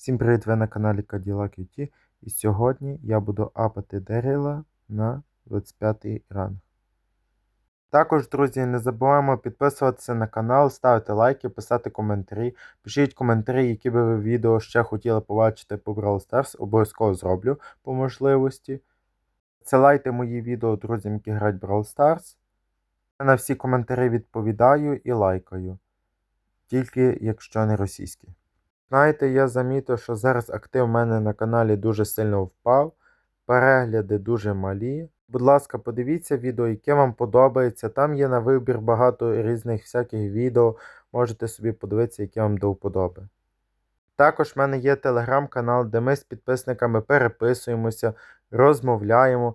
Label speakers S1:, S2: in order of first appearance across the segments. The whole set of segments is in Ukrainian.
S1: Всім привіт, ви на каналі Cadillac UT і сьогодні я буду апати Деріла на 25 ранг. Також, друзі, не забуваємо підписуватися на канал, ставити лайки, писати коментарі. Пишіть коментарі, які би ви відео ще хотіли побачити по Brawl Stars, обов'язково зроблю по можливості. Надсилайте мої відео друзям, які грають Brawl Stars. Я на всі коментарі відповідаю і лайкаю, тільки якщо не російські. Знаєте, я замітив, що зараз актив у мене на каналі дуже сильно впав, перегляди дуже малі. Будь ласка, подивіться відео, яке вам подобається. Там є на вибір багато різних всяких відео. Можете собі подивитися, яке вам до вподоби. Також в мене є телеграм-канал, де ми з підписниками переписуємося, розмовляємо.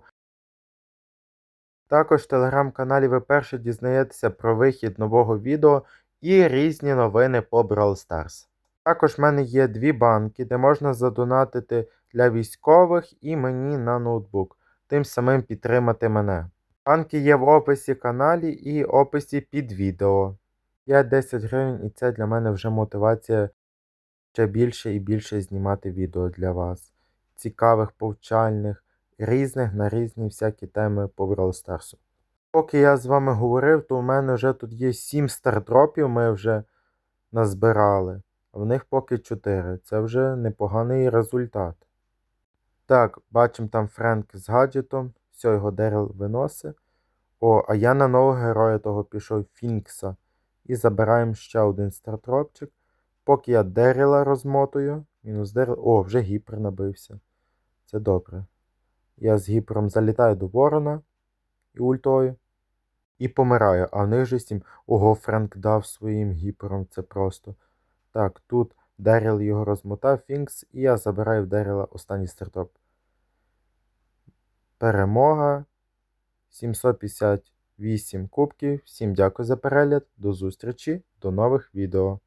S1: Також в телеграм-каналі ви перше дізнаєтеся про вихід нового відео і різні новини по Brawl Stars. Також в мене є дві банки, де можна задонатити для військових і мені на ноутбук, тим самим підтримати мене. Банки є в описі каналі і описі під відео. Я 10 гривень і це для мене вже мотивація ще більше і більше знімати відео для вас. Цікавих, повчальних, різних на різні всякі теми по Brawl. Поки я з вами говорив, то у мене вже тут є 7 стардропів, ми вже назбирали. В них поки 4. Це вже непоганий результат. Так, бачимо там Френк з гаджетом. Все, його Дерел виносить. О, а я на нового героя того пішов Фінкса. І забираємо ще один стартропчик. Поки я Дерела розмотую. Мінус Дерел. О, вже гіпер набився. Це добре. Я з гіпером залітаю до ворона і ультою. І помираю. А в них же сім. Ого, Френк дав своїм гіпером. Це просто. Так, тут Деріл його розмотав Фінкс, і я забираю в Деріла останній стартоп. Перемога. 758 кубків. Всім дякую за перегляд. До зустрічі, до нових відео.